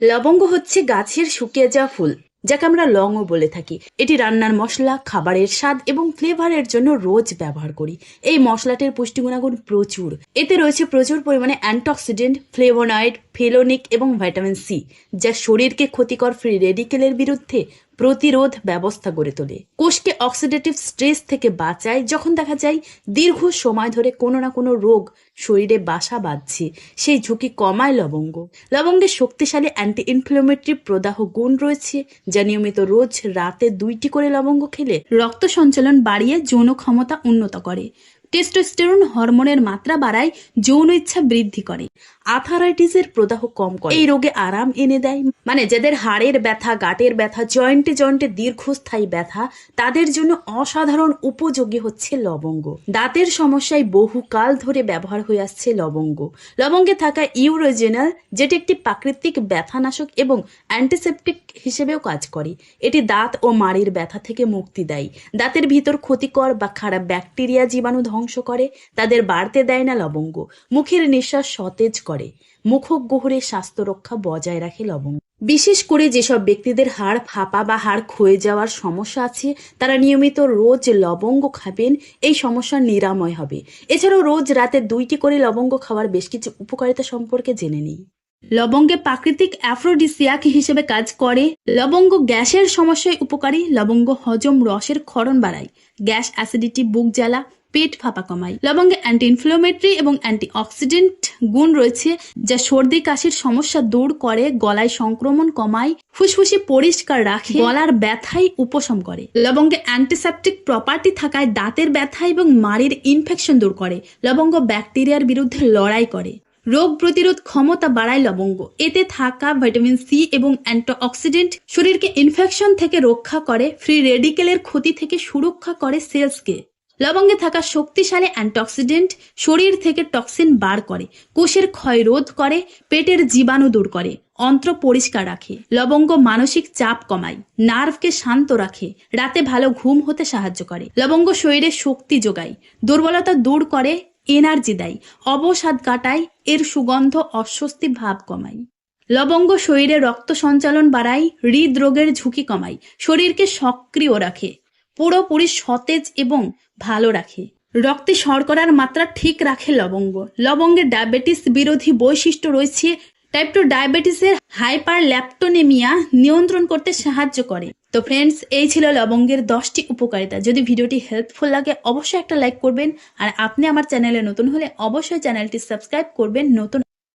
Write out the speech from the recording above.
লবঙ্গ হচ্ছে গাছের শুকিয়ে যাওয়া ফুল, যাকে আমরা লংও বলে থাকি। এটি রান্নার মশলা, খাবারের স্বাদ এবং ফ্লেভারের জন্য রোজ ব্যবহার করি। এই মশলাটির পুষ্টি গুণাগুণ প্রচুর। এতে রয়েছে প্রচুর পরিমাণে অ্যান্টিঅক্সিডেন্ট ফ্লেভোনয়েড ফেলোনিক এবং ভিটামিন সি, যা শরীরকে ক্ষতিকর ফ্রি রেডিকেলের বিরুদ্ধে প্রতিরোধ ব্যবস্থা গড়ে তোলে। কোষকে অক্সিডেটিভ স্ট্রেস থেকে বাঁচায় যখন দেখা যায় দীর্ঘ সময় ধরে কোনো না কোনো রোগ শরীরে বাসা বাঁধছে, সেই ঝুঁকি কমায় লবঙ্গ। লবঙ্গের শক্তিশালী অ্যান্টি ইনফ্লামেটরি প্রদাহ গুণ রয়েছে, যা নিয়মিত রোজ রাতে দুইটি করে লবঙ্গ খেলে রক্ত সঞ্চালন বাড়িয়ে যৌন ক্ষমতা উন্নত করে। টেস্টোস্টেরন হরমোনের মাত্রা বাড়ায় যৌন ইচ্ছা বৃদ্ধি করে। আথারাইটিসের প্রদাহ কম করে। এই রোগে আরাম এনে দেয়। মানে যাদের হাড়ের ব্যথা, গাঁটের ব্যথা, জয়েন্টে জয়েন্টে দীর্ঘস্থায়ী ব্যথা, তাদের জন্য অসাধারণ উপযোগী হচ্ছে লবঙ্গ। দাঁতের সমস্যায় বহুকাল ধরে ব্যবহার হয়ে আসছে লবঙ্গ। লবঙ্গে থাকা ইউরোজেনাল, যেটি একটি প্রাকৃতিক ব্যথানাশক এবং অ্যান্টিসেপটিক হিসেবেও কাজ করে। এটি দাঁত ও মাড়ির ব্যথা থেকে মুক্তি দেয়। দাঁতের ভিতর ক্ষতিকর বা খারাপ ব্যাকটেরিয়া, জীবাণু ধ্বংস করে, তাদের বাড়তে দেয় না লবঙ্গ। মুখের নিঃশ্বাস সতেজ করে। মুখগহ্বরে স্বাস্থ্য রক্ষা বজায় রাখে লবঙ্গ। বিশেষ করে যেসব ব্যক্তিদের হাড় ফাঁপা বা হাড় ক্ষয়ে যাওয়ার সমস্যা আছে, তারা নিয়মিত রোজ লবঙ্গ খাবেন, এই সমস্যা নিরাময় হবে। এছাড়াও রোজ রাতে দুইটি করে লবঙ্গ খাওয়ার বেশ কিছু উপকারিতা সম্পর্কে জেনে নিই। লবঙ্গে প্রাকৃতিক অ্যাফ্রোডিসিয়াক হিসেবে কাজ করে। লবঙ্গ গ্যাসের সমস্যায় উপকারী। লবঙ্গ হজম রসের ক্ষরণ বাড়ায়। গ্যাস অ্যাসিডিটি, বুক জ্বালা, পেট ফাঁপা কমায়। লবঙ্গে অ্যান্টি ইনফ্লোমেটরি এবং অ্যান্টি অক্সিডেন্ট গুণ রয়েছে, যা সর্দি, কাশির সমস্যা দূর করে, গলায় সংক্রমণ কমায়, ফুসফুসি পরিষ্কার রাখে, গলার ব্যথাই উপশম করে। লবঙ্গে অ্যান্টিসেপটিক প্রপার্টি থাকায় দাঁতের ব্যথা এবং মাড়ির ইনফেকশন দূর করে। লবঙ্গ ব্যাকটেরিয়ার বিরুদ্ধে লড়াই করে। রোগ প্রতিরোধ ক্ষমতা বাড়ায় লবঙ্গ। এতে থাকা ভিটামিন সি এবং অ্যান্টিঅক্সিডেন্ট শরীরকে ইনফেকশন থেকে রক্ষা করে ফ্রি রেডিকেলের ক্ষতি থেকে সুরক্ষা করে সেলসকে। লবঙ্গে থাকা শক্তিশালী অ্যান্টিঅক্সিডেন্ট শরীর থেকে টক্সিন বার করে, কোষের ক্ষয় রোধ করে, পেটের জীবাণু দূর করে, অন্ত্র পরিষ্কার রাখে, লবঙ্গ মানসিক চাপ কমায়, নার্ভকে শান্ত রাখে, রাতে ভালো ঘুম হতে সাহায্য করে, লবঙ্গ শরীরে শক্তি যোগায়, দুর্বলতা দূর করে এনার্জি দেয়, অবসাদ কাটায় এর সুগন্ধ অস্বস্তি ভাব কমায়। লবঙ্গ শরীরে রক্ত সঞ্চালন বাড়ায়, হৃদরোগের ঝুঁকি কমায়, শরীরকে সক্রিয় রাখে, পুরোপুরি সতেজ এবং ভালো রাখে। রক্তে শর্করার মাত্রা ঠিক রাখে লবঙ্গ। লবঙ্গের ডায়াবেটিস বিরোধী বৈশিষ্ট্য রয়েছে টাইপ টু ডায়াবেটিসের হাইপার ল্যাপটোনেমিয়া নিয়ন্ত্রণ করতে সাহায্য করে। তো ফ্রেন্ডস এই ছিল লবঙ্গের দশটি উপকারিতা। যদি ভিডিওটি হেল্পফুল লাগে, অবশ্যই একটা লাইক করবেন। আর আপনি আমার চ্যানেলে নতুন হলে অবশ্যই চ্যানেলটি সাবস্ক্রাইব করবেন। নতুন